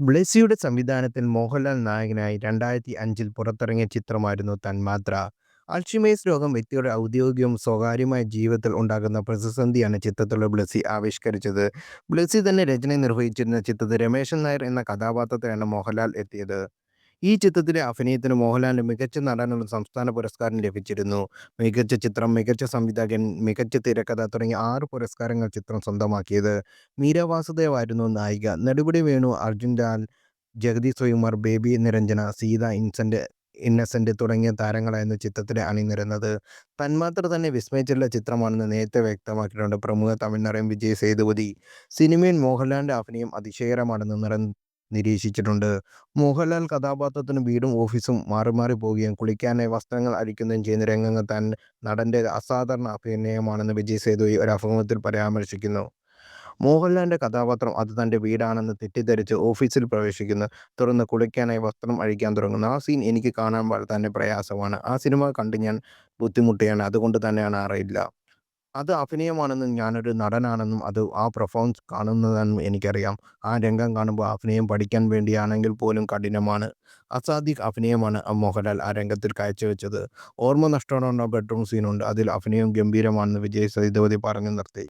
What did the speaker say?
ബ്ലെസ്സിയുടെ സംവിധാനത്തിൽ മോഹൻലാൽ നായകനായി രണ്ടായിരത്തി അഞ്ചിൽ പുറത്തിറങ്ങിയ ചിത്രമായിരുന്നു തന്മാത്ര. അൾഷിമേസ് രോഗം വ്യക്തിയുടെ ഔദ്യോഗികവും സ്വകാര്യമായ ജീവിതത്തിൽ ഉണ്ടാകുന്ന പ്രതിസന്ധിയാണ് ചിത്രത്തിലുള്ള ബ്ലെസ്സി ആവിഷ്കരിച്ചത്. ബ്ലെസ്സി തന്നെ രചന നിർവഹിച്ചിരുന്ന ചിത്രത്തിൽ രമേശൻ നായർ എന്ന കഥാപാത്രത്തിലാണ് മോഹൻലാൽ എത്തിയത്. ഈ ചിത്രത്തിലെ അഭിനയത്തിന് മോഹൻലാലിന് മികച്ച നടനുള്ള സംസ്ഥാന പുരസ്കാരം ലഭിച്ചിരുന്നു. മികച്ച ചിത്രം, മികച്ച സംവിധായകൻ, മികച്ച തിരക്കഥ തുടങ്ങിയ ആറ് പുരസ്കാരങ്ങൾ ചിത്രം സ്വന്തമാക്കിയത്. മീര വാസുദേവായിരുന്നു നായിക. നെടുപടി വേണു, അർജുൻ ലാൽ, ജഗതി ശ്രീകുമാർ, ബേബി നിരഞ്ജന, സീത ഇന്നസെന്റ് തുടങ്ങിയ താരങ്ങളായിരുന്നു ചിത്രത്തിൽ അണിനിരുന്നത് തന്മാത്ര തന്നെ വിസ്മയിച്ചിട്ടുള്ള ചിത്രമാണെന്ന് നേരത്തെ വ്യക്തമാക്കിയിട്ടുണ്ട് പ്രമുഖ തമിഴ്നാടൻ വിജയ് സേതുപതി. സിനിമയിൽ മോഹൻലാലിന്റെ അഭിനയം അതിശയകരമാണെന്ന് നടൻ നിരീക്ഷിച്ചിട്ടുണ്ട്. മോഹൻലാൽ കഥാപാത്രത്തിന് വീടും ഓഫീസും മാറി മാറി പോവുകയും കുളിക്കാനായി വസ്ത്രങ്ങൾ അഴിക്കുകയും ചെയ്യുന്ന രംഗങ്ങൾ താൻ നടന്റെ അസാധാരണ അഭിനയമാണെന്ന് വിജയ് സേതു ഒരു അഭിമുഖത്തിൽ പരാമർശിക്കുന്നു. മോഹൻലാലിന്റെ കഥാപാത്രം അത് തന്റെ വീടാണെന്ന് തെറ്റിദ്ധരിച്ച് ഓഫീസിൽ പ്രവേശിക്കുന്നു. തുടർന്ന് കുളിക്കാനായി വസ്ത്രം അഴിക്കാൻ തുടങ്ങുന്നു. ആ സീൻ എനിക്ക് കാണാൻ തന്നെ പ്രയാസമാണ്. ആ സിനിമ കണ്ട് ഞാൻ ബുദ്ധിമുട്ടിയാണ് അതുകൊണ്ട് തന്നെയാണ് അറിയില്ല. അത് അഭിനയമാണെന്നും ഞാനൊരു നടനാണെന്നും അത് ആ പെർഫോമൻസ് കാണുന്നതെന്നും എനിക്കറിയാം. ആ രംഗം കാണുമ്പോൾ അഭിനയം പഠിക്കാൻ വേണ്ടിയാണെങ്കിൽ പോലും കഠിനമാണ്. അസാധ്യ അഭിനയമാണ് മോഹൻലാൽ ആ രംഗത്തിൽ കാഴ്ചവെച്ചത്. ഓർമ്മ നഷ്ടമാണോ ബെഡ്റൂം സീനുണ്ട്. അതിൽ അഭിനയം ഗംഭീരമാണെന്ന് വിജയ് സേതുപതി പറഞ്ഞു നിർത്തി.